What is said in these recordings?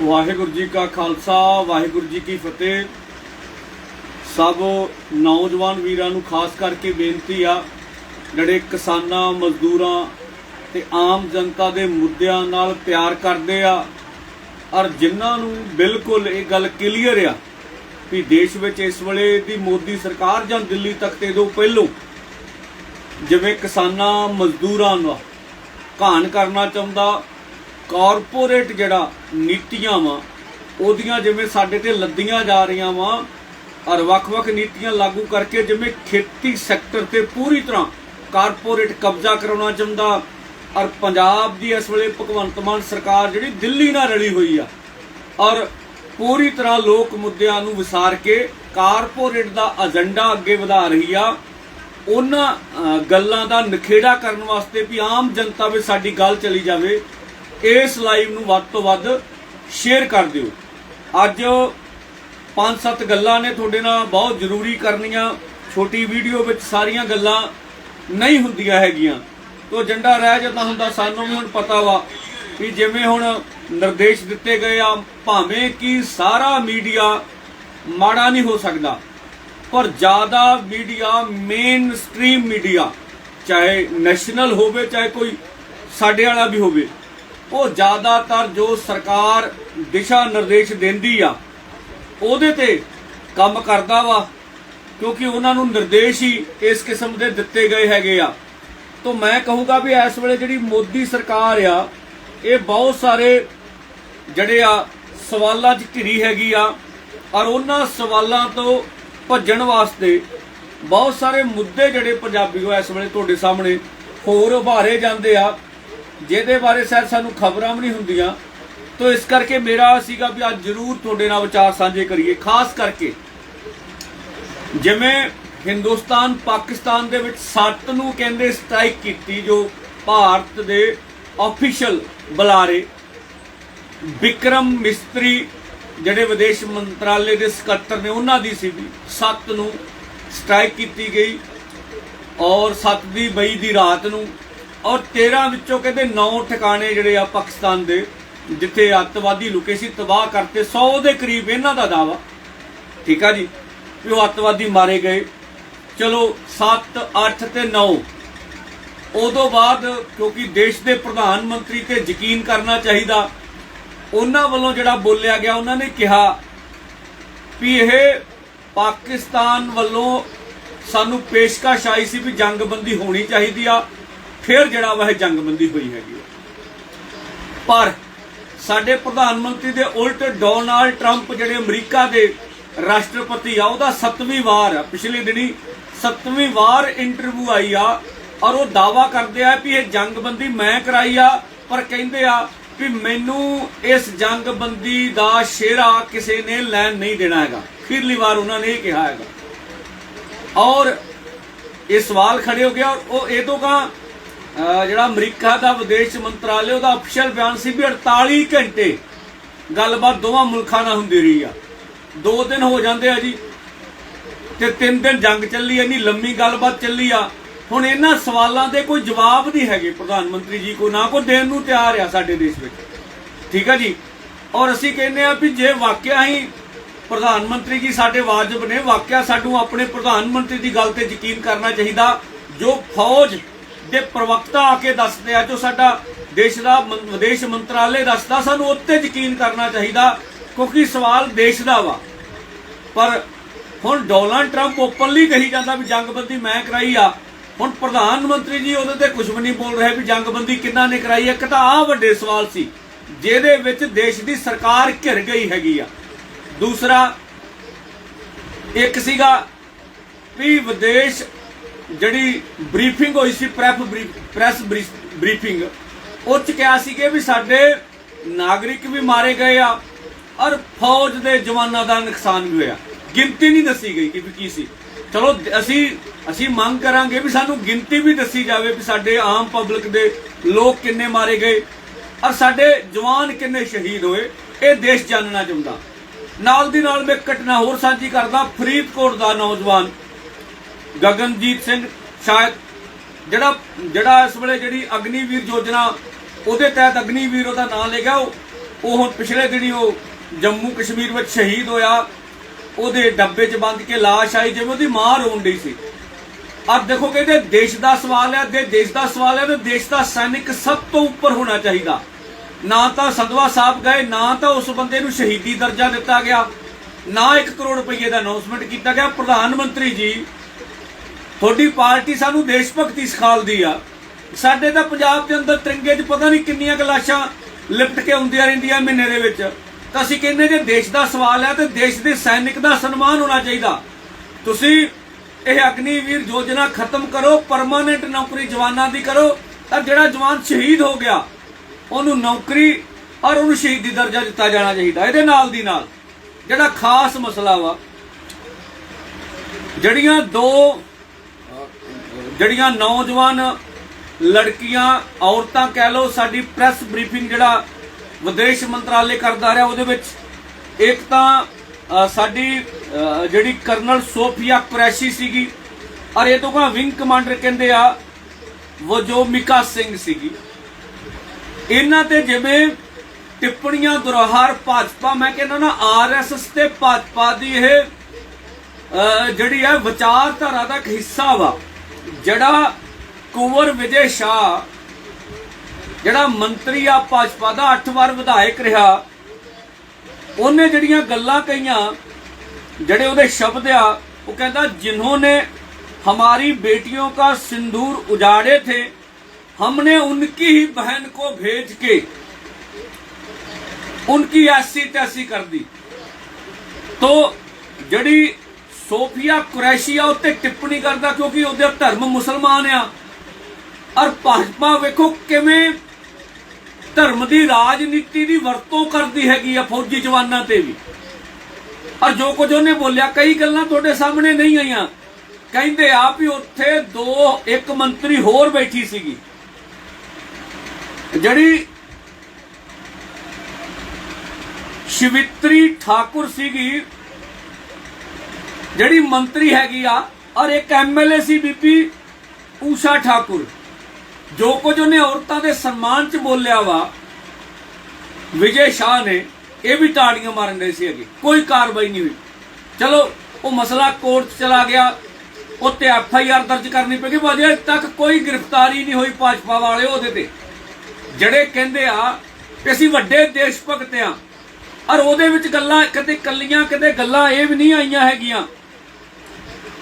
ਵਾਹਿਗੁਰੂ ਜੀ ਕਾ ਖਾਲਸਾ, ਵਾਹਿਗੁਰੂ ਜੀ ਕੀ ਫਤਿਹ। ਸਭ ਨੌਜਵਾਨ ਵੀਰਾਂ ਨੂੰ ਖਾਸ ਕਰਕੇ ਬੇਨਤੀ ਆ, ਜਿਹੜੇ ਕਿਸਾਨਾਂ, ਮਜ਼ਦੂਰਾਂ ਤੇ ਆਮ ਜਨਤਾ ਦੇ ਮੁੱਦਿਆਂ ਨਾਲ ਪਿਆਰ ਕਰਦੇ ਆ, ਔਰ ਜਿਨ੍ਹਾਂ ਨੂੰ ਬਿਲਕੁਲ ਇਹ ਗੱਲ ਕਲੀਅਰ ਆ ਵੀ ਦੇਸ਼ ਵਿੱਚ ਇਸ ਵੇਲੇ ਦੀ ਮੋਦੀ ਸਰਕਾਰ ਜਾਂ ਦਿੱਲੀ ਤਖਤ ਤੋਂ ਪਹਿਲੋਂ ਜਿਵੇਂ ਕਿਸਾਨਾਂ, ਮਜ਼ਦੂਰਾਂ ਨੂੰ ਘਾਣ ਕਰਨਾ ਚਾਹੁੰਦਾ ਕਾਰਪੋਰੇਟ ਜਿਹੜਾ ਨੀਤੀਆਂ ਵਾ, ਉਹਦੀਆਂ ਜਿਵੇਂ ਸਾਡੇ ਤੇ ਲੱਦੀਆਂ ਜਾ ਰਹੀਆਂ ਵਾ, ਔਰ ਵੱਖ-ਵੱਖ ਨੀਤੀਆਂ ਲਾਗੂ ਕਰਕੇ ਜਿਵੇਂ ਖੇਤੀ ਸੈਕਟਰ ਤੇ ਪੂਰੀ ਤਰ੍ਹਾਂ ਕਾਰਪੋਰੇਟ ਕਬਜ਼ਾ ਕਰਾਉਣਾ ਚਾਹੁੰਦਾ, ਔਰ ਪੰਜਾਬ ਦੀ ਇਸ ਵੇਲੇ ਭਗਵੰਤ ਮਾਨ ਸਰਕਾਰ ਜਿਹੜੀ ਦਿੱਲੀ ਨਾਲ ਰਲੀ ਹੋਈ ਆ, ਔਰ ਪੂਰੀ ਤਰ੍ਹਾਂ ਲੋਕ ਮੁੱਦਿਆਂ ਨੂੰ ਵਿਸਾਰ ਕੇ ਕਾਰਪੋਰੇਟ ਦਾ ਏਜੰਡਾ ਅੱਗੇ ਵਧਾ ਰਹੀ ਆ, ਉਹਨਾਂ ਗੱਲਾਂ ਦਾ ਨਖੇੜਾ ਕਰਨ ਵਾਸਤੇ ਵੀ ਆਮ ਜਨਤਾ ਵਿੱਚ ਸਾਡੀ ਗੱਲ ਚਲੀ ਜਾਵੇ ਇਸ ਲਾਈਵ ਨੂੰ ਵੱਧ ਤੋਂ ਵੱਧ ਸ਼ੇਅਰ ਕਰ ਦਿਓ। ਅੱਜ ਪੰਜ ਸੱਤ ਗੱਲਾਂ ਨੇ ਤੁਹਾਡੇ ਨਾਲ ਬਹੁਤ ਜ਼ਰੂਰੀ ਕਰਨੀਆਂ। ਛੋਟੀ ਵੀਡੀਓ ਵਿੱਚ ਸਾਰੀਆਂ ਗੱਲਾਂ ਨਹੀਂ ਹੁੰਦੀਆਂ ਹੈਗੀਆਂ। ਤੋ ਏਜੰਡਾ ਰਹਿ ਜਾਂਦਾ ਹੁੰਦਾ, ਸਾਨੂੰ ਵੀ ਹੁਣ ਪਤਾ ਵਾ ਵੀ ਜਿਵੇਂ ਹੁਣ ਨਿਰਦੇਸ਼ ਦਿੱਤੇ ਗਏ ਆ, ਭਾਵੇਂ ਕਿ ਸਾਰਾ ਮੀਡੀਆ ਮਾੜਾ ਨਹੀਂ ਹੋ ਸਕਦਾ, ਪਰ ਜ਼ਿਆਦਾ ਮੀਡੀਆ ਮੇਨ ਸਟ੍ਰੀਮ ਮੀਡੀਆ ਚਾਹੇ ਨੈਸ਼ਨਲ ਹੋਵੇ, ਚਾਹੇ ਕੋਈ ਸਾਡੇ ਵਾਲਾ ਵੀ ਹੋਵੇ ਉਹ ਜ਼ਿਆਦਾਤਰ ਜੋ ਸਰਕਾਰ ਦਿਸ਼ਾ ਨਿਰਦੇਸ਼ ਦਿੰਦੀ ਆ, ਉਹਦੇ ਤੇ ਕੰਮ ਕਰਦਾ ਵਾ, ਕਿਉਂਕਿ ਉਹਨਾਂ ਨੂੰ ਨਿਰਦੇਸ਼ ਹੀ ਇਸ ਕਿਸਮ ਦੇ ਦਿੱਤੇ ਗਏ ਹੈਗੇ ਆ। ਤੋਂ ਮੈਂ ਕਹੂੰਗਾ ਵੀ ਇਸ ਵੇਲੇ ਜਿਹੜੀ ਮੋਦੀ ਸਰਕਾਰ ਆ, ਇਹ ਬਹੁਤ ਸਾਰੇ ਜਿਹੜੇ ਆ, ਸਵਾਲਾਂ 'ਚ ਘਿਰੀ ਹੈਗੀ ਆ, ਔਰ ਉਹਨਾਂ ਸਵਾਲਾਂ ਤੋਂ ਭੱਜਣ ਵਾਸਤੇ ਬਹੁਤ ਸਾਰੇ ਮੁੱਦੇ ਜਿਹੜੇ ਪੰਜਾਬੀਓ ਇਸ ਵੇਲੇ ਤੁਹਾਡੇ ਸਾਹਮਣੇ ਹੋਰ ਉਭਾਰੇ ਜਾਂਦੇ ਆ। ਜਿਹਦੇ ਬਾਰੇ ਸ਼ਾਇਦ ਸਾਨੂੰ ਖਬਰਾਂ ਵੀ ਨਹੀਂ ਹੁੰਦੀਆਂ। ਤੋਂ ਇਸ ਕਰਕੇ ਮੇਰਾ ਸੀਗਾ ਵੀ ਅੱਜ ਜ਼ਰੂਰ ਤੁਹਾਡੇ ਨਾਲ ਵਿਚਾਰ ਸਾਂਝੇ ਕਰੀਏ, ਖਾਸ ਕਰਕੇ ਜਿਵੇਂ ਹਿੰਦੁਸਤਾਨ ਪਾਕਿਸਤਾਨ ਦੇ ਵਿੱਚ ਸੱਤ ਨੂੰ ਕਹਿੰਦੇ ਸਟ੍ਰਾਈਕ ਕੀਤੀ ਜੋ ਭਾਰਤ ਦੇ ਆਫੀਸ਼ੀਅਲ ਬੁਲਾਰੇ ਵਿਕਰਮ ਮਿਸਤਰੀ ਜਿਹੜੇ ਵਿਦੇਸ਼ ਮੰਤਰਾਲੇ ਦੇ ਸਕੱਤਰ ਨੇ ਉਹਨਾਂ ਦੀ ਸੀ ਵੀ 7 ਨੂੰ ਸਟ੍ਰਾਈਕ ਕੀਤੀ ਗਈ ਔਰ 7 ਦੀ ਮਈ ਦੀ ਰਾਤ ਨੂੰ ਔਰ 13 ਵਿੱਚੋਂ ਕਹਿੰਦੇ 9 ਠਿਕਾਣੇ ਜਿਹੜੇ ਆ ਪਾਕਿਸਤਾਨ ਦੇ, ਜਿੱਥੇ ਅੱਤਵਾਦੀ ਲੁਕੇ ਸੀ, ਤਬਾਹ ਕਰਤੇ 100 ਦੇ ਕਰੀਬ ਇਹਨਾਂ ਦਾ ਦਾਵਾ ਠੀਕ ਆ ਜੀ? ਵੀ ਉਹ ਅੱਤਵਾਦੀ ਮਾਰੇ ਗਏ। ਚਲੋ 7 8 ਤੇ 9 ਉਦੋਂ ਬਾਅਦ ਕਿਉਂਕਿ ਦੇਸ਼ ਦੇ ਪ੍ਰਧਾਨ ਮੰਤਰੀ ਤੇ ਯਕੀਨ ਕਰਨਾ ਚਾਹੀਦਾ, ਉਹਨਾਂ ਵੱਲੋਂ ਜਿਹੜਾ ਬੋਲਿਆ ਗਿਆ, ਉਹਨਾਂ ਨੇ ਕਿਹਾ ਵੀ ਇਹ ਪਾਕਿਸਤਾਨ ਵੱਲੋਂ ਸਾਨੂੰ ਪੇਸ਼ਕਸ਼ ਆਈ ਸੀ ਵੀ ਜੰਗਬੰਦੀ ਹੋਣੀ ਚਾਹੀਦੀ ਆ। ਫਿਰ ਜਿਹੜਾ ਵਾ ਇਹ ਜੰਗਬੰਦੀ ਹੋਈ ਹੈਗੀ ਪਰ ਸਾਡੇ ਪ੍ਰਧਾਨ ਮੰਤਰੀ ਦੇ ਉਲਟ ਡੋਨਾਲਡ ਟਰੰਪ ਜਿਹੜੇ ਅਮਰੀਕਾ ਦੇ ਰਾਸ਼ਟਰਪਤੀ ਆ, ਉਹਦਾ 7ਵੀਂ ਵਾਰ ਆ, ਪਿਛਲੇ ਦਿਨੀ 7ਵੀਂ ਵਾਰ ਇੰਟਰਵਿਊ ਆਈ ਆ ਔਰ ਉਹ ਦਾਵਾ ਕਰਦੇ ਆ ਵੀ ਇਹ ਜੰਗਬੰਦੀ ਮੈਂ ਕਰਾਈ ਆ, ਪਰ ਕਹਿੰਦੇ ਆ ਵੀ ਮੈਨੂੰ ਇਸ ਜੰਗਬੰਦੀ ਦਾ ਸ਼ੇਰਾ ਕਿਸੇ ਨੇ ਲੈਣ ਨਹੀਂ ਦੇਣਾ ਹੈਗਾ। ਅਖੀਰਲੀ ਵਾਰ ਉਹਨਾਂ ਨੇ ਇਹ ਕਿਹਾ ਹੈਗਾ। ਔਰ ਇਹ ਸਵਾਲ ਖੜੇ ਹੋ ਗਿਆ ਔਰ ਉਹ ਇਹ ਤੋਂ ਕਾ ਜਿਹੜਾ ਅਮਰੀਕਾ ਦਾ ਵਿਦੇਸ਼ ਮੰਤਰਾਲੇ, ਉਹਦਾ ਅਫੀਸ਼ੀਅਲ ਬਿਆਨ ਸੀ ਵੀ 48 ਘੰਟੇ ਗੱਲਬਾਤ ਦੋਵਾਂ ਮੁਲਕਾਂ ਨਾਲ ਹੁੰਦੀ ਰਹੀ ਆ। ਦੋ ਦਿਨ ਹੋ ਜਾਂਦੇ ਆ ਜੀ ਤੇ ਤਿੰਨ ਦਿਨ ਜੰਗ ਚੱਲੀ, ਇੰਨੀ ਲੰਮੀ ਗੱਲਬਾਤ ਚੱਲੀ ਆ। ਹੁਣ ਇਹਨਾਂ ਸਵਾਲਾਂ ਦੇ ਕੋਈ ਜਵਾਬ ਨਹੀਂ ਹੈਗੇ ਪ੍ਰਧਾਨ ਮੰਤਰੀ ਜੀ ਕੋ ਨਾ ਕੋ ਦੇਣ ਨੂੰ ਤਿਆਰ ਆ ਸਾਡੇ ਦੇਸ਼ ਵਿੱਚ। ਠੀਕ ਆ ਜੀ? ਔਰ ਅਸੀਂ ਕਹਿੰਦੇ ਆ ਵੀ ਜੇ ਵਾਕਿਆ ਹੀ ਪ੍ਰਧਾਨ ਮੰਤਰੀ ਜੀ ਸਾਡੇ ਵਾਜਬ ਨੇ, ਵਾਕਿਆ ਸਾਨੂੰ ਆਪਣੇ ਪ੍ਰਧਾਨ ਮੰਤਰੀ ਦੀ ਗੱਲ ਤੇ ਯਕੀਨ ਕਰਨਾ ਚਾਹੀਦਾ, ਜੋ ਫੌਜ ਦੇ ਪ੍ਰਵਕਤਾ ਆ ਕੇ ਦੱਸਦੇ ਆ, ਜੋ ਸਾਡਾ ਦੇਸ਼ ਦਾ ਵਿਦੇਸ਼ ਮੰਤਰਾਲੇ ਦੱਸਦਾ, ਸਾਨੂੰ ਉੱਤੇ ਯਕੀਨ ਕਰਨਾ ਚਾਹੀਦਾ, ਕਿਉਂਕਿ ਸਵਾਲ ਦੇਸ਼ ਦਾ ਵਾ। ਪਰ ਹੁਣ ਡੋਨਾਲਡ ਟਰੰਪ ਓਪਨਲੀ ਕਹੀ ਜਾਂਦਾ ਵੀ ਜੰਗਬੰਦੀ ਮੈਂ ਕਰਾਈ ਆ। ਹੁਣ ਪ੍ਰਧਾਨ ਮੰਤਰੀ ਜੀ ਉਹਦੇ ਤੇ ਕੁਝ ਵੀ ਨਹੀਂ ਬੋਲ ਰਹੇ ਵੀ ਜੰਗਬੰਦੀ ਕਿੰਨਾ ਨੇ ਕਰਾਈ ਇੱਕ ਤਾਂ ਆ ਵੱਡੇ ਸਵਾਲ ਸੀ, ਜਿਹਦੇ ਵਿੱਚ ਦੇਸ਼ ਦੀ ਸਰਕਾਰ ਘਿਰ ਗਈ ਹੈਗੀ ਆ। ਦੂਸਰਾ, ਇੱਕ ਸੀਗਾ ਵੀ ਵਿਦੇਸ਼ ਜਿਹੜੀ ਬਰੀਫਿੰਗ ਹੋਈ ਸੀ ਪ੍ਰੈਪ ਪ੍ਰੈਸ ਬਰੀਫਿੰਗ ਉਹ ਚ ਕਿਹਾ ਸੀ ਕਿ ਵੀ ਸਾਡੇ ਨਾਗਰਿਕ ਵੀ ਮਾਰੇ ਗਏ ਆ ਔਰ ਫੌਜ ਦੇ ਜਵਾਨਾਂ ਦਾ ਨੁਕਸਾਨ ਵੀ ਹੋਇਆ। ਗਿਣਤੀ ਨਹੀਂ ਦੱਸੀ ਗਈ ਕਿ ਕੀ ਸੀ। ਚਲੋ, ਅਸੀਂ ਅਸੀਂ ਮੰਗ ਕਰਾਂਗੇ ਵੀ ਸਾਨੂੰ ਗਿਣਤੀ ਵੀ ਦੱਸੀ ਜਾਵੇ ਵੀ ਸਾਡੇ ਆਮ ਪਬਲਿਕ ਦੇ ਲੋਕ ਕਿੰਨੇ ਮਾਰੇ ਗਏ ਔਰ ਸਾਡੇ ਜਵਾਨ ਕਿੰਨੇ ਸ਼ਹੀਦ ਹੋਏ, ਇਹ ਦੇਸ਼ ਜਾਣਨਾ ਚਾਹੁੰਦਾ। ਨਾਲ ਦੀ ਨਾਲ ਮੈਂ ਇੱਕ ਘਟਨਾ ਹੋਰ ਸਾਂਝੀ ਕਰਦਾ, ਫਰੀਦਕੋਟ ਦਾ ਨੌਜਵਾਨ ਗਗਨਜੀਤ ਸਿੰਘ ਸ਼ਾਇਦ ਜਿਹੜਾ ਜਿਹੜਾ ਇਸ ਵੇਲੇ ਜਿਹੜੀ ਅਗਨੀਵੀਰ ਯੋਜਨਾ ਉਹਦੇ ਤਹਿਤ ਅਗਨੀਵੀਰ ਉਹਦਾ ਨਾਮ ਲੈ ਗਿਆ ਉਹ ਹੁਣ ਪਿਛਲੇ ਦਿਨੀ ਉਹ ਜੰਮੂ ਕਸ਼ਮੀਰ ਵਿੱਚ ਸ਼ਹੀਦ ਹੋਇਆ। ਉਹਦੇ ਡੱਬੇ 'ਚ ਬੰਦ ਕੇ ਲਾਸ਼ ਆਈ, ਜਿਵੇਂ ਉਹਦੀ ਮਾਂ ਰੋਣ ਡਈ ਸੀ। अब ਦੇਖੋ ਕਹਿੰਦੇ ਦੇਸ਼ ਦਾ ਸਵਾਲ ਹੈ ਦੇ ਦੇਸ਼ ਦਾ ਸਵਾਲ ਹੈ, ਤੇ ਦੇਸ਼ ਦਾ ਸੈਨਿਕ ਸਭ ਤੋਂ ਉੱਪਰ ਹੋਣਾ ਚਾਹੀਦਾ। ਨਾ ਤਾਂ ਸੰਧਵਾ ਸਾਹਿਬ ਗਏ, ਨਾ ਤਾਂ ਉਸ ਬੰਦੇ ਨੂੰ ਸ਼ਹੀਦੀ ਦਰਜਾ ਦਿੱਤਾ ਗਿਆ। ਨਾ 1 ਕਰੋੜ ਰੁਪਏ ਦਾ ਅਨਾਉਂਸਮੈਂਟ ਕੀਤਾ ਗਿਆ। ਪ੍ਰਧਾਨ ਮੰਤਰੀ ਜੀ ਤੁਹਾਡੀ ਪਾਰਟੀ ਸਾਨੂੰ ਦੇਸ਼ ਭਗਤੀ ਸਿਖਾਲਦੀ ਆ। ਸਾਡੇ ਤਾਂ ਪੰਜਾਬ ਦੇ ਅੰਦਰ ਤਿਰੰਗੇ 'ਚ ਪਤਾ ਨਹੀਂ ਕਿੰਨੀਆਂ ਗਲਾਸ਼ਾਂ ਲਿਪਟ ਕੇ ਆਉਂਦੀਆਂ ਰਹਿੰਦੀਆਂ ਮਹੀਨੇ ਦੇ ਵਿੱਚ। ਤਾਂ ਅਸੀਂ ਕਹਿੰਦੇ ਜੇ ਦੇਸ਼ ਦਾ ਸਵਾਲ ਹੈ ਤੇ ਦੇਸ਼ ਦੇ ਸੈਨਿਕ ਦਾ ਸਨਮਾਨ ਹੋਣਾ ਚਾਹੀਦਾ। ਤੁਸੀਂ ਇਹ ਅਗਨੀਵੀਰ ਯੋਜਨਾ ਖਤਮ ਕਰੋ ਪਰਮਾਨੈਂਟ ਨੌਕਰੀ ਜਵਾਨਾਂ ਦੀ ਕਰੋ। ਤਾਂ ਜਿਹੜਾ ਜਵਾਨ ਸ਼ਹੀਦ ਹੋ ਗਿਆ, ਉਹਨੂੰ ਨੌਕਰੀ ਔਰ ਉਹਨੂੰ ਸ਼ਹੀਦੀ ਦਰਜਾ ਦਿੱਤਾ ਜਾਣਾ ਚਾਹੀਦਾ, ਇਹਦੇ ਨਾਲ ਦੀ ਨਾਲ। ਜਿਹੜਾ ਖਾਸ ਮਸਲਾ ਵਾ, ਜਿਹੜੀਆਂ ਦੋ ਜਿਹੜੀਆਂ ਨੌਜਵਾਨ ਲੜਕੀਆਂ, ਔਰਤਾਂ ਕਹਿ ਲਓ, ਸਾਡੀ ਪ੍ਰੈਸ ਬਰੀਫਿੰਗ ਜਿਹੜਾ ਵਿਦੇਸ਼ ਮੰਤਰਾਲੇ ਕਰਦਾ ਰਿਹਾ, ਉਹਦੇ ਵਿੱਚ ਇੱਕ ਤਾਂ ਸਾਡੀ ਜਿਹੜੀ ਕਰਨਲ ਸੋਫੀਆ ਕੁਰੈਸ਼ੀ ਸੀਗੀ, ਔਰ ਇਹ ਤੋਂ ਕਾ ਵਿੰਗ ਕਮਾਂਡਰ ਕਹਿੰਦੇ ਆ ਉਹ ਜੋ ਮਿਕਾ ਸਿੰਘ ਸੀਗੀ। ਇਹਨਾਂ ਤੇ ਜਿਵੇਂ ਟਿੱਪਣੀਆਂ ਦੁਰਹਾਰ ਭਾਜਪਾ, ਮੈਂ ਕਹਿੰਦਾ ਨਾ ਆਰਐਸਐਸ ਤੇ ਭਾਜਪਾ ਦੀ ਇਹ ਜਿਹੜੀ ਹੈ ਵਿਚਾਰਧਾਰਾ ਦਾ ਇੱਕ ਹਿੱਸਾ ਵਾ। ਜਿਹੜਾ ਕੁਵਰ ਵਿਜੇ ਸ਼ਾ ਜਿਹੜਾ ਮੰਤਰੀ ਆ ਭਾਜਪਾ ਦਾ 8 ਵਾਰ ਵਿਧਾਇਕ ਰਿਹਾ, ਉਹਨੇ ਜਿਹੜੀਆਂ ਗੱਲਾਂ ਕਹੀਆਂ, ਜਿਹੜੇ ਉਹਦੇ ਸ਼ਬਦ ਆ, ਉਹ ਕਹਿੰਦਾ ਜਿਨ੍ਹਾਂ ਨੇ हमारी बेटियों का सिंदूर उजाड़े थे हमने ਉਨਕੀ ਹੀ ਬਹਿਨ ਕੋ ਭੇਜ ਕੇ, ਉਨਕੀ ਐਸੀ ਤੈਸੀ ਕਰਦੀ दी तो ਸੋਫੀਆ ਕੁਰੈਸ਼ੀਆ ਉੱਤੇ ਟਿੱਪਣੀ ਕਰਦਾ ਕਿਉਂਕਿ ਉਹਦਾ ਧਰਮ ਮੁਸਲਮਾਨ ਆ। ਔਰ ਭਾਜਪਾ ਵੇਖੋ ਕਿਵੇਂ ਧਰਮ ਦੀ ਰਾਜਨੀਤੀ ਦੀ ਵਰਤੋਂ ਕਰਦੀ ਹੈਗੀ ਆ ਫੌਜੀ ਜਵਾਨਾਂ ਤੇ ਵੀ। ਔਰ ਜੋ ਕੁਝ ਉਹਨੇ ਬੋਲਿਆ, ਕਈ ਗੱਲਾਂ ਤੁਹਾਡੇ ਸਾਹਮਣੇ ਨਹੀਂ ਆਈਆਂ। ਕਹਿੰਦੇ ਆ ਵੀ ਉੱਥੇ ਦੋ ਇੱਕ ਮੰਤਰੀ ਹੋਰ ਬੈਠੀ ਸੀਗੀ। ਜਿਹੜੀ ਸ਼ਿਵਿਤਰੀ ਠਾਕੁਰ ਸੀਗੀ ਜਿਹੜੀ ਮੰਤਰੀ ਹੈਗੀ ਆ, ਔਰ ਇੱਕ ਐਮਐਲਏ ਸੀ ਬੀਬੀ ਊਸ਼ਾ ਠਾਕੁਰ। ਜੋ ਕੁਝ ਉਹਨੇ ਔਰਤਾਂ ਦੇ ਸਨਮਾਨ ਚ ਬੋਲਿਆ ਵਾ, ਵਿਜੇ ਸ਼ਾਹ ਨੇ, ਇਹ ਵੀ ਤਾੜੀਆਂ ਮਾਰਨ ਦੇ ਸੀ ਅੱਗੇ। ਕੋਈ ਕਾਰਵਾਈ ਨਹੀਂ ਹੋਈ। ਚਲੋ, ਉਹ ਮਸਲਾ ਕੋਰਟ ਚਲਾ ਗਿਆ। ਉੱਤੇ ਐਫ ਆਈ ਆਰ ਦਰਜ ਕਰਨੀ ਪਈ ਪਰ ਅਜੇ ਤੱਕ ਕੋਈ ਗ੍ਰਿਫਤਾਰੀ ਨਹੀਂ ਹੋਈ ਭਾਜਪਾ ਵਾਲੇ ਉਹਦੇ ਤੇ। ਜਿਹੜੇ ਕਹਿੰਦੇ ਆ ਕਿ ਅਸੀਂ ਵੱਡੇ ਦੇਸ਼ ਭਗਤ ਆ, ਔਰ ਉਹਦੇ ਵਿੱਚ ਗੱਲਾਂ ਕਦੇ ਕੱਲੀਆਂ ਕਦੇ ਗੱਲਾਂ ਇਹ ਵੀ ਨਹੀਂ ਆਈਆਂ ਹੈਗੀਆਂ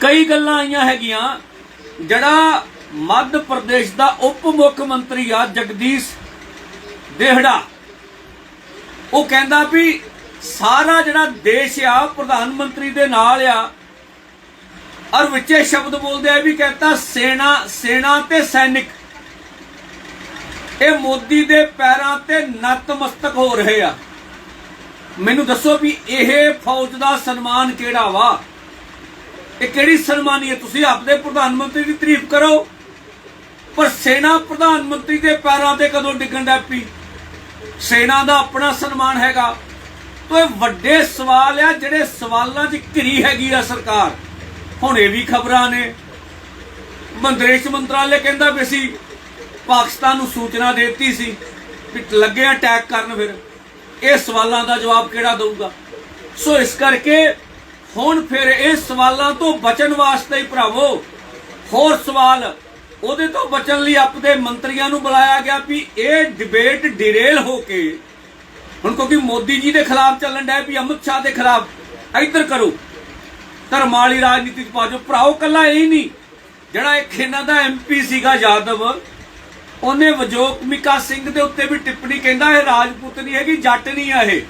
ਕਈ ਗੱਲਾਂ ਆਈਆਂ ਹੈਗੀਆਂ। ਜਿਹੜਾ ਮੱਧ ਪ੍ਰਦੇਸ਼ ਦਾ ਉਪ ਮੁੱਖ ਮੰਤਰੀ ਆ ਜਗਦੀਸ਼ ਦੇਹੜਾ, ਉਹ ਕਹਿੰਦਾ ਵੀ ਸਾਰਾ ਜਿਹੜਾ ਦੇਸ਼ ਆ, ਪ੍ਰਧਾਨ ਮੰਤਰੀ ਦੇ ਨਾਲ ਆ, ਔਰ ਵਿੱਚੇ ਸ਼ਬਦ ਬੋਲਦੇ ਆ ਵੀ ਕਹਿੰਦਾ ਸੈਨਾ ਸੈਨਾ ਤੇ ਸੈਨਿਕ। ਇਹ ਮੋਦੀ ਦੇ ਪੈਰਾਂ ਤੇ ਨਤਮਸਤਕ ਹੋ ਰਹੇ ਆ। ਮੈਨੂੰ ਦੱਸੋ ਵੀ ਇਹ ਫੌਜ ਦਾ ਸਨਮਾਨ ਕਿਹੜਾ ਵਾ? ਇਹ ਕਿਹੜੀ ਸਨਮਾਨੀ ਹੈ? ਤੁਸੀਂ ਆਪਦੇ ਪ੍ਰਧਾਨ ਮੰਤਰੀ ਦੀ ਤਾਰੀਫ ਕਰੋ। ਪਰ ਸੈਨਾ ਪ੍ਰਧਾਨ ਮੰਤਰੀ ਦੇ ਪੈਰਾਂ ਤੇ ਕਦੋਂ ਡਿੱਗਣ ਡੈ ਪਈ? ਸੈਨਾ ਦਾ ਆਪਣਾ ਸਨਮਾਨ ਹੈਗਾ। ਤੋ ਇਹ ਵੱਡੇ ਸਵਾਲ ਆ, ਜਿਹੜੇ ਸਵਾਲਾਂ 'ਚ ਘਿਰੀ ਹੈਗੀ ਆ ਸਰਕਾਰ। ਹੁਣ ਇਹ ਵੀ ਖਬਰਾਂ ਨੇ। ਮੰਦਰੇਸ਼ ਮੰਤਰਾਲੇ ਕਹਿੰਦਾ ਵੀ ਅਸੀਂ ਪਾਕਿਸਤਾਨ ਨੂੰ ਸੂਚਨਾ ਦੇ ਦਿੱਤੀ ਸੀ ਵੀ ਲੱਗੇ ਅਟੈਕ ਕਰਨ ਫਿਰ। ਇਹ ਸਵਾਲਾਂ ਦਾ ਜਵਾਬ ਕਿਹੜਾ ਦਊਗਾ? ਸੋ ਇਸ ਕਰਕੇ ਹੁਣ ਫਿਰ ਇਹ ਸਵਾਲਾਂ ਤੋਂ ਬਚਣ ਵਾਸਤੇ ਹੀ ਭਰਾਵੋ, ਹੋਰ ਸਵਾਲ ਉਹਦੇ ਤੋਂ ਬਚਣ ਲਈ ਆਪਦੇ ਮੰਤਰੀਆਂ ਨੂੰ ਬੁਲਾਇਆ ਗਿਆ ਵੀ ਇਹ ਡਿਬੇਟ ਡਿਰੇਲ ਹੋ ਕੇ ਹੁਣ ਕਿਉਂਕਿ ਮੋਦੀ ਜੀ ਦੇ ਖਿਲਾਫ ਚੱਲਣ ਡਿਆ ਵੀ ਅਮਿਤ ਸ਼ਾਹ ਦੇ ਖਿਲਾਫ, ਇੱਧਰ ਕਰੋ। ਧਰਮ ਵਾਲੀ ਰਾਜਨੀਤੀ ਚ ਪਾਜੋ ਭਰਾਓ ਕੱਲਾ ਇਹ ਨਹੀਂ, ਜਿਹੜਾ ਇੱਕ ਇਹਨਾਂ ਦਾ ਐਮਪੀ ਸੀਗਾ ਯਾਦਵ, ਉਹਨੇ ਵਜੋਕ ਮਿਕਾ ਸਿੰਘ ਦੇ ਉੱਤੇ ਵੀ ਟਿੱਪਣੀ ਕਹਿੰਦਾ ਇਹ ਰਾਜਪੂਤ ਨਹੀਂ ਹੈਗੀ, ਜੱਟ ਨਹੀਂ ਆ ਇਹ।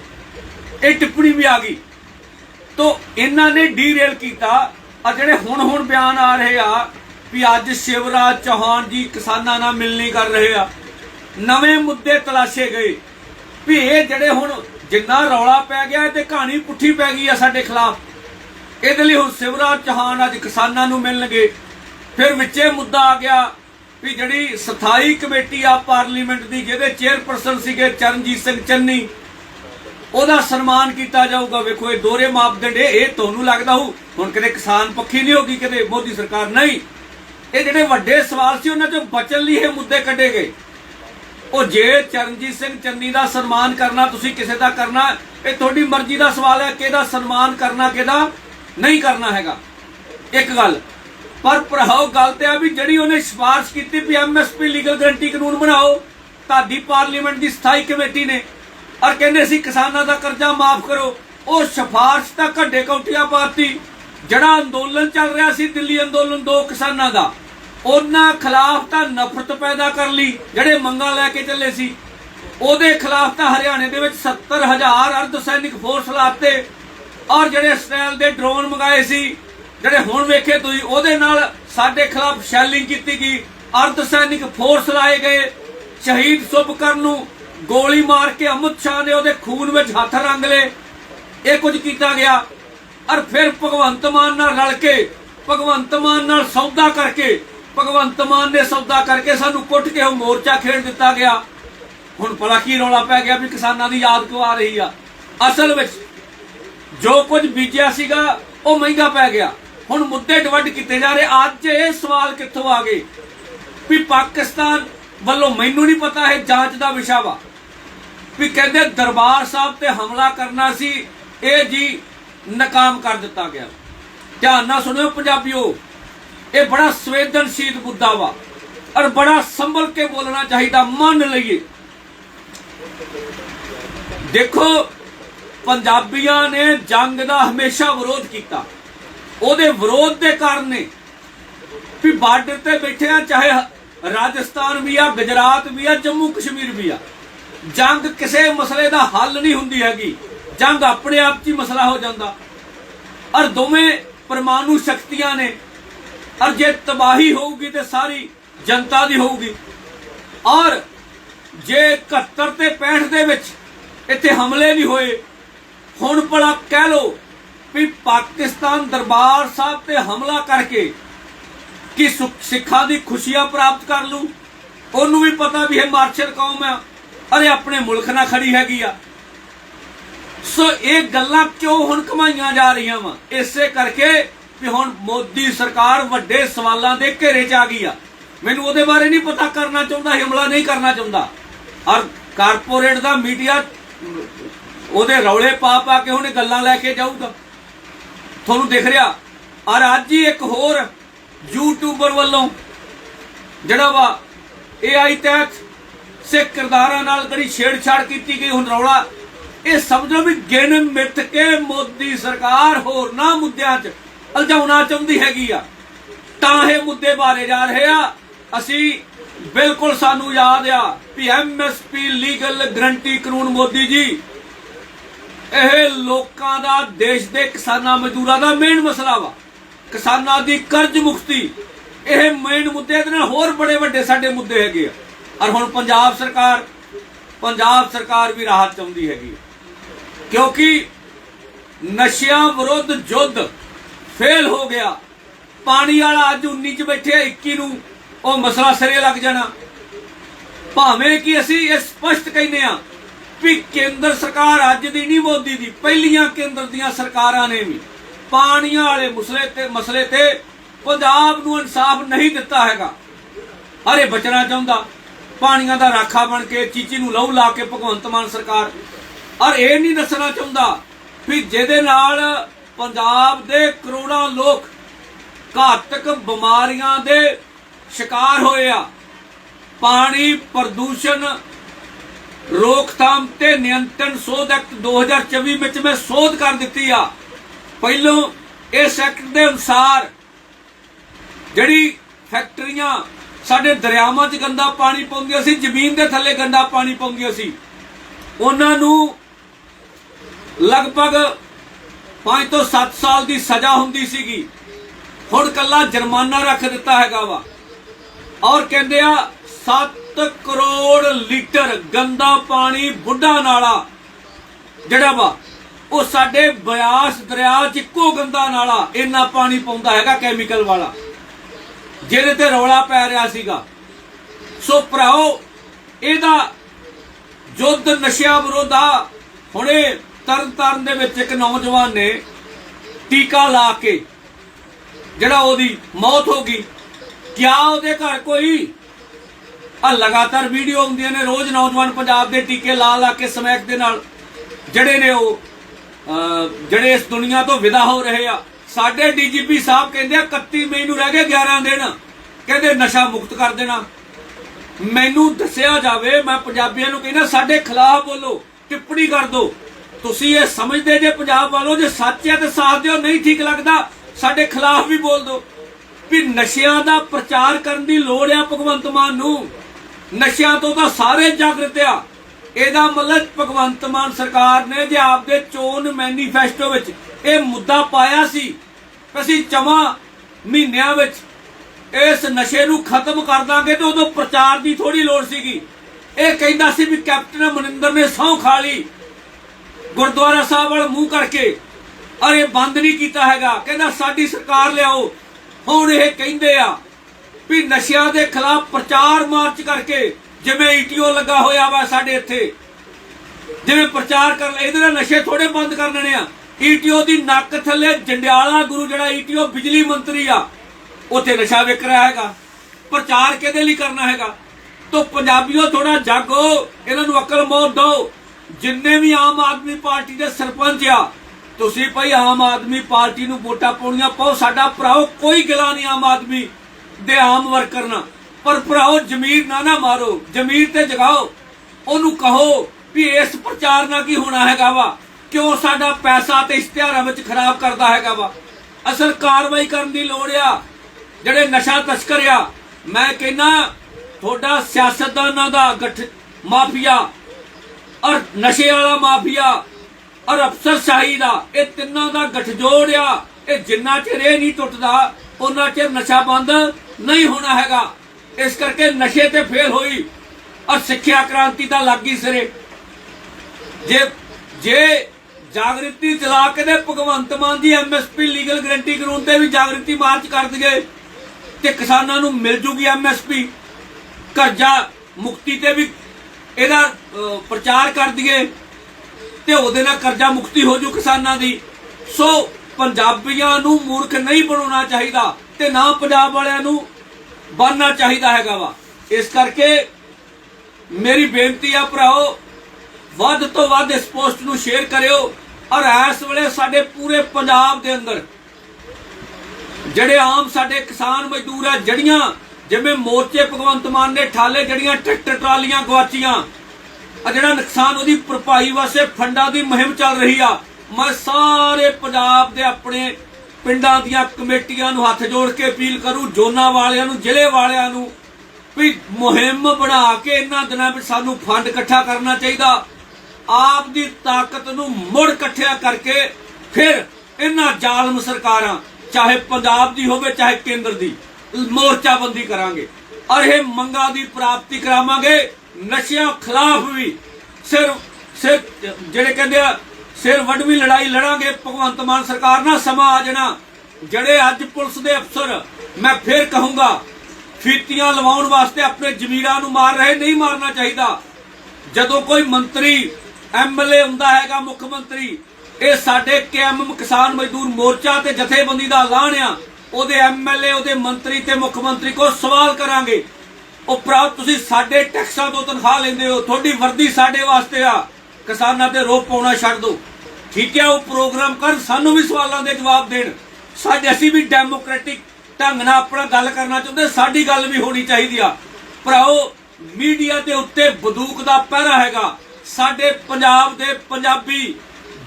ਇਹ ਟਿੱਪਣੀ ਵੀ ਆ ਗਈ। ਤੋ ਇਹਨਾਂ ਨੇ ਡੀਰੇਲ ਕੀਤਾ। ਆ ਜਿਹੜੇ ਹੁਣ ਹੁਣ ਬਿਆਨ ਆ ਰਹੇ ਆ ਵੀ ਅੱਜ ਸ਼ਿਵਰਾਜ ਚੌਹਾਨ ਜੀ ਕਿਸਾਨਾਂ ਨਾਲ ਮਿਲਣੀ ਕਰ ਰਹੇ ਆ। ਨਵੇਂ ਮੁੱਦੇ ਤਲਾਸ਼ੇ ਗਏ। ਵੀ ਇਹ ਜਿਹੜੇ ਹੁਣ ਜਿੰਨਾ ਰੌਲਾ ਪੈ ਗਿਆ ਤੇ ਕਹਾਣੀ ਪੁੱਠੀ ਪੈ ਗਈ ਆ ਸਾਡੇ ਖਿਲਾਫ। ਇਹਦੇ ਲਈ ਹੁਣ ਸ਼ਿਵਰਾਜ ਚੌਹਾਨ ਅੱਜ ਕਿਸਾਨਾਂ ਨੂੰ ਮਿਲਣਗੇ। ਫਿਰ ਵਿੱਚੇ ਮੁੱਦਾ ਆ ਗਿਆ ਵੀ ਜਿਹੜੀ ਸਥਾਈ ਕਮੇਟੀ ਆ ਪਾਰਲੀਮੈਂਟ ਦੀ, ਜਿਹਦੇ ਚੇਅਰਪਰਸਨ ਸੀਗੇ ਚਰਨਜੀਤ ਸਿੰਘ ਚੰਨੀ ਉਹਦਾ ਸਨਮਾਨ ਕੀਤਾ ਜਾਊਗਾ। ਵੇਖੋ, ਇਹ ਦੋਰੇ ਮਾਪਦੰਡ, ਇਹ ਤੁਹਾਨੂੰ ਲੱਗਦਾ ਹੋਊ, ਹੁਣ ਕਿਤੇ ਕਿਸਾਨ ਪੱਖੀ ਨਹੀਂ ਹੋਗੀ ਕਿਤੇ ਮੋਦੀ ਸਰਕਾਰ ਨਹੀਂ। ਇਹ ਜਿਹੜੇ ਵੱਡੇ ਸਵਾਲ ਸੀ, ਉਹਨਾਂ ਚੋਂ ਬਚਣ ਲਈ ਇਹ ਮੁੱਦੇ ਕੱਢੇ ਗਏ। ਉਹ ਜੇ ਚਰਨਜੀਤ ਸਿੰਘ ਚੰਨੀ ਦਾ ਸਨਮਾਨ ਕਰਨਾ, ਤੁਸੀਂ ਕਿਸੇ ਦਾ ਕਰਨਾ, ਇਹ ਤੁਹਾਡੀ ਮਰਜ਼ੀ ਦਾ ਸਵਾਲ ਹੈ, ਕਿਹਦਾ ਸਨਮਾਨ ਕਰਨਾ, ਕਿਹਦਾ ਨਹੀਂ ਕਰਨਾ ਹੈਗਾ। ਇੱਕ ਗੱਲ, ਪਰ ਭਰਾਓ, ਗੱਲ ਤੇ ਆ ਵੀ ਜਿਹੜੀ ਉਹਨੇ ਸਿਫਾਰਿਸ਼ ਕੀਤੀ ਵੀ ਐਮਐਸਪੀ ਲੀਗਲ ਗਰੰਟੀ ਕਾਨੂੰਨ ਬਣਾਓ, ਤੁਹਾਡੀ ਪਾਰਲੀਮੈਂਟ ਦੀ ਸਥਾਈ ਕਮੇਟੀ ਨੇ। ਔਰ ਕਹਿੰਦੇ ਸੀ, ਕਿਸਾਨਾਂ ਦਾ ਕਰਜ਼ਾ ਮਾਫ ਕਰੋ। ਉਹ ਸਿਫਾਰਿਸ਼ ਤਾਂ ਘੱਡੇ ਕੌਟੀਆਂ ਪਾਤੀ। ਜਿਹੜਾ ਅੰਦੋਲਨ ਚੱਲ ਰਿਹਾ ਸੀ, ਦਿੱਲੀ ਅੰਦੋਲਨ, ਦੋ ਕਿਸਾਨਾਂ ਦਾ। ਉਹਨਾਂ ਖਿਲਾਫ ਤਾਂ ਨਫ਼ਰਤ ਪੈਦਾ ਕਰ ਲਈ, ਜਿਹੜੇ ਮੰਗਾਂ ਲੈ ਕੇ ਚੱਲੇ ਸੀ। ਉਹਦੇ ਖਿਲਾਫ ਤਾਂ ਹਰਿਆਣੇ ਦੇ ਵਿੱਚ 70000 ਅਰਧ ਸੈਨਿਕ ਫੋਰਸ ਲਾਤੇ। ਔਰ ਜਿਹੜੇ ਇਸਰਾਇਲ ਦੇ ਡਰੋਨ ਮੰਗਾਏ ਸੀ, ਜਿਹੜੇ ਹੁਣ ਵੇਖੇ ਤੁਸੀਂ, ਉਹਦੇ ਨਾਲ ਸਾਡੇ ਖਿਲਾਫ ਸ਼ੈਲਿੰਗ ਕੀਤੀ ਗਈ। ਅਰਧ ਸੈਨਿਕ ਫੋਰਸ ਲਾਏ ਗਏ। ਸ਼ਹੀਦ ਸੁਭਕਰਨ ਨੂੰ ਗੋਲੀ ਮਾਰ ਕੇ ਅਮਿਤ ਸ਼ਾਹ ਨੇ ਉਹਦੇ ਖੂਨ ਵਿੱਚ ਹੱਥ ਰੰਗ ਲਏ। ਇਹ ਕੁਝ ਕੀਤਾ ਗਿਆ। ਔਰ ਫਿਰ ਭਗਵੰਤ ਮਾਨ ਨਾਲ ਰਲ ਕੇ, ਭਗਵੰਤ ਮਾਨ ਨਾਲ ਸੌਦਾ ਕਰਕੇ, ਭਗਵੰਤ ਮਾਨ ਨੇ ਸੌਦਾ ਕਰਕੇ ਸਾਨੂੰ ਕੁੱਟ ਕੇ ਉਹ ਮੋਰਚਾ ਖੇਡ ਦਿੱਤਾ ਗਿਆ। ਹੁਣ ਭਲਾ ਕੀ ਰੌਲਾ ਪੈ ਗਿਆ ਵੀ ਕਿਸਾਨਾਂ ਦੀ ਯਾਦ ਕਿਉਂ ਆ ਰਹੀ ਆ। ਅਸਲ ਵਿੱਚ ਜੋ ਕੁਝ ਬੀਜਿਆ ਸੀਗਾ, ਉਹ ਮਹਿੰਗਾ ਪੈ ਗਿਆ। ਹੁਣ ਮੁੱਦੇ ਡਿਵੈਲਪ ਕੀਤੇ ਜਾ ਰਹੇ। ਅੱਜ ਇਹ ਸਵਾਲ ਕਿੱਥੋਂ ਆ ਗਏ? ਵੀ ਪਾਕਿਸਤਾਨ ਵੱਲੋਂ ਮੈਨੂੰ ਨਹੀਂ ਪਤਾ ਇਹ ਜਾਂਚ ਦਾ ਵਿਸ਼ਾ ਵਾ ਵੀ ਕਹਿੰਦੇ ਦਰਬਾਰ ਸਾਹਿਬ ਤੇ ਹਮਲਾ ਕਰਨਾ ਸੀ, ਇਹ ਜੀ ਨਾਕਾਮ ਕਰ ਦਿੱਤਾ ਗਿਆ। ਧਿਆਨ ਨਾਲ ਸੁਣਿਓ ਪੰਜਾਬੀਓ, ਇਹ ਬੜਾ ਸੰਵੇਦਨਸ਼ੀਲ ਮੁੱਦਾ ਵਾ ਔਰ ਬੜਾ ਸੰਭਲ ਕੇ ਬੋਲਣਾ ਚਾਹੀਦਾ, ਮੰਨ ਲਈਏ। ਦੇਖੋ, ਪੰਜਾਬੀਆਂ ਨੇ ਜੰਗ ਦਾ ਹਮੇਸ਼ਾ ਵਿਰੋਧ ਕੀਤਾ। ਉਹਦੇ ਵਿਰੋਧ ਦੇ ਕਾਰਨ ਨੇ ਵੀ ਬਾਰਡਰ ਤੇ ਬੈਠੇ ਆ, ਚਾਹੇ ਰਾਜਸਥਾਨ ਵੀ ਆ, ਗੁਜਰਾਤ ਵੀ ਆ, ਜੰਮੂ ਕਸ਼ਮੀਰ ਵੀ ਆ। ਜੰਗ ਕਿਸੇ ਮਸਲੇ ਦਾ ਹੱਲ ਨਹੀਂ ਹੁੰਦੀ ਹੈਗੀ। ਜੰਗ ਆਪਣੇ ਆਪ 'ਚ ਹੀ ਮਸਲਾ ਹੋ ਜਾਂਦਾ। ਔਰ ਦੋਵੇਂ ਪਰਮਾਣੂ ਸ਼ਕਤੀਆਂ ਨੇ। ਔਰ ਜੇ ਤਬਾਹੀ ਹੋਊਗੀ ਤੇ ਸਾਰੀ ਜਨਤਾ ਦੀ ਹੋਊਗੀ। ਔਰ ਜੇ 71 ਤੇ 65 ਦੇ ਵਿੱਚ ਇੱਥੇ ਹਮਲੇ ਨਹੀਂ ਹੋਏ, ਹੁਣ ਭਲਾ ਕਹਿ ਲੋ ਵੀ ਪਾਕਿਸਤਾਨ ਦਰਬਾਰ ਸਾਹਿਬ ਤੇ ਹਮਲਾ ਕਰਕੇ ਕਿ ਸੁ- ਸਿੱਖਾਂ ਦੀ ਖੁਸ਼ੀਆਂ ਪ੍ਰਾਪਤ ਕਰ ਲੂ ਉਹਨੂੰ ਵੀ ਪਤਾ ਵੀ ਇਹ ਮਾਰਸ਼ਲ ਕੌਮ ਆ। ਅਰੇ ਆਪਣੇ ਮੁਲਕ ਨਾਲ ਖੜੀ ਹੈਗੀ ਆ। ਸੋ ਇਹ ਗੱਲਾਂ ਕਿਉਂ ਹੁਣ ਕਮਾਈਆਂ ਜਾ ਰਹੀਆਂ ਵਾ? ਇਸੇ ਕਰਕੇ ਵੀ ਹੁਣ ਮੋਦੀ ਸਰਕਾਰ ਵੱਡੇ ਸਵਾਲਾਂ ਦੇ ਘੇਰੇ 'ਚ ਆ ਗਈ ਆ। ਮੈਨੂੰ ਉਹਦੇ ਬਾਰੇ ਨਹੀਂ ਪਤਾ ਕਰਨਾ ਚਾਹੁੰਦਾ, ਹਮਲਾ ਨਹੀਂ ਕਰਨਾ ਚਾਹੁੰਦਾ। ਔਰ ਕਾਰਪੋਰੇਟ ਦਾ ਮੀਡੀਆ, ਉਹਦੇ ਰੌਲੇ ਪਾ ਪਾ ਕੇ ਉਹਨੇ ਗੱਲਾਂ ਲੈ ਕੇ ਜਾਊਗਾ। ਤੁਹਾਨੂੰ ਦਿਖ ਰਿਹਾ, ਔਰ ਅੱਜ ਹੀ ਇੱਕ ਹੋਰ ਯੂਟਿਊਬਰ ਵੱਲੋਂ ਜਿਹੜਾ ਵਾ AI ਤਹਿਤ ਸਿੱਖ ਕਿਰਦਾਰਾਂ ਨਾਲ ਕਰੀ ਛੇੜਛਾੜ ਕੀਤੀ ਗਈ, ਹੁਣ ਰੌਲਾ। ਇਹ ਸਮਝੋ ਵੀ ਗਿਣ ਮਿੱਥ ਕੇ ਮੋਦੀ ਸਰਕਾਰ ਹੋਰ ਨਾ ਮੁੱਦਿਆਂ 'ਚ ਉਲਝਾਉਣਾ ਚਾਹੁੰਦੀ ਹੈਗੀ ਆ। ਤਾਂ ਇਹ ਮੁੱਦੇ ਬਾਰੇ ਜਾ ਰਹੇ ਆ। ਅਸੀਂ ਬਿਲਕੁਲ ਸਾਨੂੰ ਯਾਦ ਆ ਵੀ ਐਮਐਸਪੀ ਲੀਗਲ ਗਰੰਟੀ ਕਾਨੂੰਨ ਮੋਦੀ ਜੀ, ਇਹ ਲੋਕਾਂ ਦਾ, ਦੇਸ਼ ਦੇ ਕਿਸਾਨਾਂ ਮਜ਼ਦੂਰਾਂ ਦਾ ਮੇਨ ਮਸਲਾ ਵਾ। ਕਿਸਾਨਾਂ ਦੀ ਕਰਜ਼ ਮੁਕਤੀ। ਇਹ ਮੇਨ ਮੁੱਦੇ ਦੇ ਨਾਲ ਹੋਰ ਬੜੇ ਵੱਡੇ ਸਾਡੇ ਮੁੱਦੇ ਹੈਗੇ ਆ। ਔਰ ਹੁਣ ਪੰਜਾਬ ਸਰਕਾਰ ਪੰਜਾਬ ਸਰਕਾਰ ਵੀ ਰਾਹਤ ਚਾਹੁੰਦੀ ਹੈਗੀ ਕਿਉਂਕਿ ਨਸ਼ਿਆਂ ਵਿਰੁੱਧ ਯੁੱਧ ਫੇਲ ਹੋ ਗਿਆ। ਪਾਣੀ ਵਾਲਾ ਅੱਜ 19 ਚ ਬੈਠਿਆ 21 ਨੂੰ ਉਹ ਮਸਲਾ ਸਿਰੇ ਲੱਗ ਜਾਣਾ। ਭਾਵੇਂ ਕਿ ਅਸੀਂ ਇਹ ਸਪਸ਼ਟ ਕਹਿੰਦੇ ਆ ਵੀ ਕੇਂਦਰ ਸਰਕਾਰ ਅੱਜ ਦੀ ਨਹੀਂ ਮੋਦੀ ਦੀ, ਪਹਿਲੀਆਂ ਕੇਂਦਰ ਦੀਆਂ ਸਰਕਾਰਾਂ ਨੇ ਵੀ। ਪਾਣੀਆਂ ਵਾਲੇ ਮਸਲੇ ਤੇ ਮਸਲੇ ਤੇ ਪੰਜਾਬ ਨੂੰ ਇਨਸਾਫ ਨਹੀਂ ਦਿੱਤਾ ਹੈਗਾ। ਅਰੇ ਬਚਣਾ ਚਾਹੁੰਦਾ। ਪਾਣੀਆਂ ਦਾ ਰਾਖਾ ਬਣ ਕੇ ਚੀਚੀ ਨੂੰ ਲਹੂ ਲਾ ਕੇ ਭਗਵੰਤ ਮਾਨ ਸਰਕਾਰ। ਔਰ ਇਹ ਨਹੀਂ ਦੱਸਣਾ ਚਾਹੁੰਦਾ ਵੀ ਜਿਹਦੇ ਨਾਲ ਪੰਜਾਬ ਦੇ ਕਰੋੜਾਂ ਲੋਕ ਘਾਤਕ ਬਿਮਾਰੀਆਂ ਦੇ ਸ਼ਿਕਾਰ ਹੋਏ ਆ। ਪਾਣੀ ਪ੍ਰਦੂਸ਼ਣ ਰੋਕਥਾਮ ਤੇ ਨਿਯੰਤਰਣ ਸੋਧ ਐਕਟ 2024 ਵਿੱਚ ਮੈਂ ਸੋਧ ਕਰ ਦਿੱਤੀ ਆ। ਪਹਿਲੋਂ ਇਸ ਐਕਟ ਦੇ ਅਨੁਸਾਰ ਜਿਹੜੀ ਫੈਕਟਰੀਆਂ ਸਾਡੇ ਦਰਿਆਵਾਂ 'ਚ ਗੰਦਾ ਪਾਣੀ ਪਾਉਂਦੀਆਂ ਸੀ, ਜ਼ਮੀਨ ਦੇ ਥੱਲੇ ਗੰਦਾ ਪਾਣੀ ਪਾਉਂਦੀਆਂ ਸੀ, ਉਹਨਾਂ ਨੂੰ ਲਗਭਗ 5 ਤੋਂ 7 ਸਾਲ ਦੀ ਸਜ਼ਾ ਹੁੰਦੀ ਸੀਗੀ। ਹੁਣ ਕੱਲਾ ਜੁਰਮਾਨਾ ਰੱਖ ਦਿੱਤਾ ਹੈਗਾ ਵਾ। ਔਰ ਕਹਿੰਦੇ ਆ 7 ਕਰੋੜ ਲੀਟਰ ਗੰਦਾ ਪਾਣੀ ਬੁੱਢਾ ਨਾਲਾ ਜਿਹੜਾ ਵਾ ਉਹ ਸਾਡੇ ਬਿਆਸ ਦਰਿਆ 'ਚ ਇੱਕੋ ਗੰਦਾ ਨਾਲਾ, ਇੰਨਾ ਪਾਣੀ ਪਾਉਂਦਾ ਹੈਗਾ ਕੈਮੀਕਲ ਵਾਲਾ। ਜਿਹਦੇ ਤੇ ਰੌਲਾ ਪੈ ਰਿਹਾ ਸੀਗਾ। ਸੋ ਭਰਾਓ, ਇਹਦਾ ਯੁੱਧ ਨਸ਼ਿਆਂ ਵਿਰੁੱਧ ਹੁਣੇ ਤਰਨ ਦੇ ਵਿੱਚ ਇੱਕ ਨੌਜਵਾਨ ਨੇ ਟੀਕਾ ਲਾ ਕੇ, ਜਿਹੜਾ ਉਹਦੀ ਮੌਤ ਹੋ ਗਈ। ਕਿਆ ਉਹਦੇ ਘਰ ਕੋਈ? ਆ ਲਗਾਤਾਰ ਵੀਡੀਓ ਹੁੰਦੀਆਂ ਨੇ। ਰੋਜ਼ ਨੌਜਵਾਨ ਪੰਜਾਬ ਦੇ ਟੀਕੇ ਲਾ ਲਾ ਕੇ ਸਮੈਕ ਦੇ ਨਾਲ ਜਿਹੜੇ ਨੇ ਉਹ ਜਿਹੜੇ ਇਸ ਦੁਨੀਆ ਤੋਂ ਵਿਦਾ ਹੋ ਰਹੇ ਆ, ਸਾਡੇ ਡੀਜੀਪੀ ਸਾਹਿਬ ਕਹਿੰਦੇ ਆ 31 ਮਈ ਨੂੰ ਰਹਿ ਗਏ 11 ਦਿਨ। ਕਹਿੰਦੇ ਨਸ਼ਾ ਮੁਕਤ ਕਰ ਦੇਣਾ। ਮੈਨੂੰ ਦੱਸਿਆ ਜਾਵੇ, ਮੈਂ ਪੰਜਾਬੀਆਂ ਨੂੰ ਕਹਿੰਦਾ, ਸਾਡੇ ਖਿਲਾਫ ਬੋਲੋ, ਟਿੱਪਣੀ ਕਰ ਦਿਓ। ਤੁਸੀਂ ਇਹ ਸਮਝਦੇ ਜੇ ਪੰਜਾਬ ਵਾਲੋ, ਜੇ ਸੱਚ ਹੈ ਤੇ ਸਾਥ ਦਿਓ, ਨਹੀਂ ਠੀਕ ਲੱਗਦਾ, ਸਾਡੇ ਖਿਲਾਫ ਵੀ ਬੋਲ ਦਿਓ। ਵੀ ਨਸ਼ਿਆਂ ਦਾ ਪ੍ਰਚਾਰ ਕਰਨ ਦੀ ਲੋੜ ਆ ਭਗਵੰਤ ਮਾਨ ਨੂੰ। ਨਸ਼ਿਆਂ ਤੋਂ ਤਾਂ ਸਾਰੇ ਜਾਗਰਤ ਆ। ਇਹਦਾ ਮਤਲਬ ਭਗਵੰਤ ਮਾਨ ਸਰਕਾਰ ਨੇ ਜੇ ਆਪਦੇ ਚੋਣ ਮੈਨੀਫੈਸਟੋ ਵਿੱਚ ਇਹ ਮੁੱਦਾ ਪਾਇਆ ਸੀ, ਅਸੀਂ ਚਵਾਂ ਮਹੀਨਿਆਂ ਵਿੱਚ ਇਸ ਨਸ਼ੇ ਨੂੰ ਖਤਮ ਕਰ ਦਾਂਗੇ ਤੇ ਉਦੋਂ ਪ੍ਰਚਾਰ ਦੀ ਥੋੜੀ ਲੋੜ ਸੀਗੀ। ਇਹ ਕਹਿੰਦਾ ਸੀ ਵੀ ਕੈਪਟਨ ਅਮਰਿੰਦਰ ਨੇ ਸਹੁੰ ਖਾ ਲਈ। ਗੁਰਦੁਆਰਾ ਸਾਹਿਬ ਵੱਲ ਮੂੰਹ ਕਰਕੇ ਅਰੇ ਬੰਦ ਨਹੀਂ ਕੀਤਾ ਹੈਗਾ। ਕਹਿੰਦਾ, ਸਾਡੀ ਸਰਕਾਰ ਲਿਆਓ। ਹੁਣ ਇਹ ਕਹਿੰਦੇ ਆ ਵੀ ਨਸ਼ਿਆਂ ਦੇ ਖਿਲਾਫ ਪ੍ਰਚਾਰ ਮਾਰਚ ਕਰਕੇ ਜਿਵੇਂ ਈਟੀਓ ਲੱਗਾ ਹੋਇਆ ਵਾ ਸਾਡੇ ਇੱਥੇ, ਜਿਵੇਂ ਪ੍ਰਚਾਰ ਕਰ ਇਹਦੇ ਨਾਲ ਨਸ਼ੇ ਥੋੜੇ ਬੰਦ ਕਰਨੇ ਆ। ਈਟੀਓ ਦੀ ਨੱਕ ਥੱਲੇ ਜੰਡਿਆਲਾ ਗੁਰੂ ਜਿਹੜਾ ਈਟੀਓ ਬਿਜਲੀ ਮੰਤਰੀ ਆ, ਉੱਥੇ ਨਸ਼ਾ ਵਿਕ ਰਿਹਾ ਹੈਗਾ। ਪ੍ਰਚਾਰ ਕਿਹਦੇ ਲਈ ਕਰਨਾ ਹੈਗਾ? ਤੋ ਪੰਜਾਬੀਓ ਥੋੜਾ ਜਾਗੋ, ਇਹਨਾਂ ਨੂੰ ਅਕਲ ਮੋਤ ਦਿਓ। ਜਿੰਨੇ ਵੀ ਆਮ ਆਦਮੀ ਪਾਰਟੀ ਦੇ ਸਰਪੰਚ ਆ, ਤੁਸੀਂ ਭਾਈ ਆਮ ਆਦਮੀ ਪਾਰਟੀ ਨੂੰ ਵੋਟਾਂ ਪਾਉਣੀਆਂ ਪਾਓ, ਸਾਡਾ ਭਰਾਓ ਕੋਈ ਗਿਲਾ ਨਹੀਂ ਆਮ ਆਦਮੀ ਦੇ ਆਮ ਵਰਕਰ ਨਾਲ। ਪਰ ਭਰਾਓ, ਜ਼ਮੀਰ ਨਾ ਨਾ ਮਾਰੋ। ਜ਼ਮੀਰ ਤੇ ਜਗਾਓ। ਉਹਨੂੰ ਕਹੋ ਵੀ ਇਸ ਪ੍ਰਚਾਰ ਨਾਲ ਕੀ ਹੋਣਾ ਹੈਗਾ ਵਾ? ਕਿਉਂ ਸਾਡਾ ਪੈਸਾ ਤੇ ਇਸ਼ਤਿਹਾਰਾਂ ਵਿੱਚ ਖਰਾਬ ਕਰਦਾ ਹੈਗਾ ਵਾ? ਅਸਲ ਕਾਰਵਾਈ ਕਰਨ ਦੀ ਲੋੜ ਆ। ਜਿਹੜੇ ਨਸ਼ਾ ਤਸਕਰ ਆ, ਮੈਂ ਕਹਿੰਨਾ ਤੁਹਾਡਾ ਸਿਆਸਤਦਾਨਾਂ ਦਾ ਗਠ ਮਾਫੀਆ ਔਰ ਨਸ਼ੇ ਵਾਲਾ ਮਾਫੀਆ ਔਰ ਅਫਸਰਸ਼ਾਹੀ ਦਾ, ਇਹ ਤਿੰਨਾਂ ਦਾ ਗਠਜੋੜ ਆ। ਇਹ ਜਿੰਨਾ ਚਿਰ ਇਹ ਨਹੀਂ ਟੁੱਟਦਾ ਉਹਨਾਂ ਚਿਰ ਨਸ਼ਾ ਬੰਦ ਨਹੀਂ ਹੋਣਾ ਹੈਗਾ। ਇਸ ਕਰਕੇ ਨਸ਼ੇ ਤੇ ਫੇਲ ਹੋਈ ਔਰ ਸਿੱਖਿਆ ਕ੍ਰਾਂਤੀ ਤਾਂ ਲੱਗੀ ਸਿਰੇ। ਜੇ ਜੇ ਜਾਗਰਿਤੀ ਚਲਾ ਕੇ ਦੇ ਭਗਵੰਤ ਮਾਨ ਦੀ ਐਮਐਸਪੀ ਲੀਗਲ ਗਰੰਟੀ ਕਾਨੂੰਨ ਤੇ ਵੀ ਜਾਗਰਿਤੀ ਮਾਰਚ ਕਰ ਦਈਏ ਤੇ ਕਿਸਾਨਾਂ ਨੂੰ ਮਿਲ ਜੂਗੀ ਐਮਐਸਪੀ ਕਰਜ਼ਾ ਮੁਕਤੀ ਤੇ ਵੀ ਇਹਦਾ ਪ੍ਰਚਾਰ ਕਰ ਦਈਏ ਤੇ ਉਹਦੇ ਨਾਲ ਕਰਜ਼ਾ ਮੁਕਤੀ ਹੋ ਜੂ ਕਿਸਾਨਾਂ ਦੀ। ਸੋ ਪੰਜਾਬੀਆਂ ਨੂੰ ਮੂਰਖ ਨਹੀਂ ਬਣਾਉਣਾ ਚਾਹੀਦਾ ਤੇ ਨਾ ਪੰਜਾਬ ਵਾਲਿਆਂ ਨੂੰ ਬਣਨਾ ਚਾਹੀਦਾ ਹੈਗਾ ਵਾ। ਇਸ ਕਰਕੇ ਮੇਰੀ ਬੇਨਤੀ ਆ ਭਰਾਓ, ਵੱਧ ਤੋਂ ਵੱਧ ਇਸ ਪੋਸਟ ਨੂੰ ਸ਼ੇਅਰ ਕਰਿਓ ਔਰ ਇਸ ਵੇਲੇ ਸਾਡੇ ਪੂਰੇ ਪੰਜਾਬ ਦੇ ਅੰਦਰ ਜਿਹੜੇ ਆਮ ਸਾਡੇ ਕਿਸਾਨ ਮਜ਼ਦੂਰ ਆ ਜੜੀਆਂ ਜਿਵੇਂ ਮੋਰਚੇ ਭਗਵੰਤ ਮਾਨ ਨੇ ਠਾਲੇ ਜੜੀਆਂ ਟਰੈਕਟਰ ਟਰਾਲੀਆਂ ਗਵਾਚੀਆਂ ਆ ਜਿਹੜਾ ਨੁਕਸਾਨ ਉਹਦੀ ਭਰਪਾਈ ਵਾਸਤੇ ਫੰਡਾਂ ਦੀ ਮੁਹਿੰਮ ਚੱਲ ਰਹੀ ਆ, ਮੈਂ ਸਾਰੇ ਪੰਜਾਬ ਦੇ ਆਪਣੇ ਪਿੰਡਾਂ ਦੀਆਂ ਕਮੇਟੀਆਂ ਨੂੰ ਹੱਥ ਜੋੜ ਕੇ ਅਪੀਲ ਕਰੂ, ਜੋਨਾ ਵਾਲਿਆਂ ਨੂੰ, ਜ਼ਿਲ੍ਹੇ ਵਾਲਿਆਂ ਨੂੰ ਵੀ ਮੁਹਿੰਮ ਬਣਾ ਕੇ ਇਹਨਾਂ ਦਿਨਾਂ ਵਿੱਚ ਸਾਨੂੰ ਫੰਡ ਇਕੱਠਾ ਕਰਨਾ ਚਾਹੀਦਾ। ਆਪ ਦੀ ਤਾਕਤ ਨੂੰ ਮੁੜ ਇਕੱਠਿਆ ਕਰਕੇ ਫਿਰ ਇਹਨਾਂ ਜ਼ਾਲਮ ਸਰਕਾਰਾਂ, ਚਾਹੇ ਪੰਜਾਬ ਦੀ ਹੋਵੇ, ਚਾਹੇ ਕੇਂਦਰ ਦੀ, ਮੋਰਚਾਬੰਦੀ ਕਰਾਂਗੇ। ਔਰ ਇਹ ਮੰਗਾਂ ਦੀ ਪ੍ਰਾਪਤੀ ਕਰਾਵਾਂਗੇ। ਨਸ਼ਿਆਂ ਖਿਲਾਫ ਵੀ ਸਿਰ ਸਿਰ ਜਿਹੜੇ ਕਹਿੰਦੇ ਆ ਸਿਰ ਵੱਡਵੀਂ ਲੜਾਈ ਲੜਾਂਗੇ, ਭਗਵੰਤ ਮਾਨ ਸਰਕਾਰ ਨਾਲ ਸਮਾਂ ਆ ਜਾਣਾ ਜਿਹੜੇ ਅੱਜ ਪੁਲਿਸ ਦੇ ਅਫਸਰ, ਮੈਂ ਫੇਰ ਕਹੂੰਗਾ, ਫੀਤੀਆਂ ਲਵਾਉਣ ਵਾਸਤੇ ਆਪਣੇ ਜ਼ਮੀਰਾਂ ਨੂੰ ਮਾਰ ਰਹੇ, ਨਹੀਂ ਮਾਰਨਾ ਚਾਹੀਦਾ। ਜਦੋਂ ਕੋਈ ਮੰਤਰੀ ਐਮਐਲਏ ਹੁੰਦਾ ਹੈਗਾ, ਮੁੱਖ ਮੰਤਰੀ, ਇਹ ਸਾਡੇ ਕੇਐਮਐਮ ਕਿਸਾਨ ਮਜ਼ਦੂਰ ਮੋਰਚਾ ਤੇ ਜਥੇਬੰਦੀ ਦਾ ਐਲਾਨ ਆ, ਉਹਦੇ ਐਮਐਲਏ ਉਹਦੇ ਮੰਤਰੀ ਤੇ ਮੁੱਖ ਮੰਤਰੀ ਕੋ ਸਵਾਲ ਕਰਾਂਗੇ। ਉਹ ਭਰਾ ਤੁਸੀਂ ਸਾਡੇ ਟੈਕਸਾਂ ਤੋਂ ਤਨਖਾਹ ਲੈਂਦੇ ਹੋ, ਤੁਹਾਡੀ ਵਰਦੀ ਸਾਡੇ ਵਾਸਤੇ ਆ। ਕਿਸਾਨਾਂ ਤੇ ਰੋਪ ਪਾਉਣਾ ਛੱਡ ਦਿਓ ਠੀਕ ਹੈ, ਉਹ ਪ੍ਰੋਗਰਾਮ ਕਰ, ਸਾਨੂੰ ਵੀ ਸਵਾਲਾਂ ਦੇ ਜਵਾਬ ਦੇਣ। ਸਾਡੇ ਅਸੀਂ ਵੀ ਡੈਮੋਕ੍ਰੈਟਿਕ ਢੰਗ ਨਾਲ ਆਪਣਾ ਗੱਲ ਕਰਨਾ ਚਾਹੁੰਦੇ ਸਾਡੀ ਗੱਲ ਵੀ ਹੋਣੀ ਚਾਹੀਦੀ ਆ। ਭਰਾਓ, ਮੀਡੀਆ ਦੇ ਉੱਤੇ ਬੰਦੂਕ ਦਾ ਪਹਿਰਾ ਹੈਗਾ। ਸਾਡੇ ਪੰਜਾਬ ਦੇ ਪੰਜਾਬੀ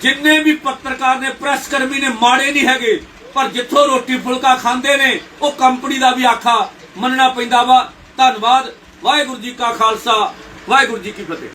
ਜਿੰਨੇ ਵੀ ਪੱਤਰਕਾਰ ਨੇ ਪ੍ਰੈਸ ਕਰਮੀ ਨੇ, ਮਾੜੇ ਨਹੀਂ ਹੈਗੇ, ਪਰ ਜਿੱਥੋਂ ਰੋਟੀ ਫੁਲਕਾ ਖਾਂਦੇ ਨੇ, ਉਹ ਕੰਪਨੀ ਦਾ ਵੀ ਆਖਾ ਮੰਨਣਾ ਪੈਂਦਾ ਵਾ। ਧੰਨਵਾਦ, ਵਾਹਿਗੁਰੂ ਜੀ ਕਾ ਖਾਲਸਾ, ਵਾਹਿਗੁਰੂ ਜੀ ਕੀ ਫਤਿਹ।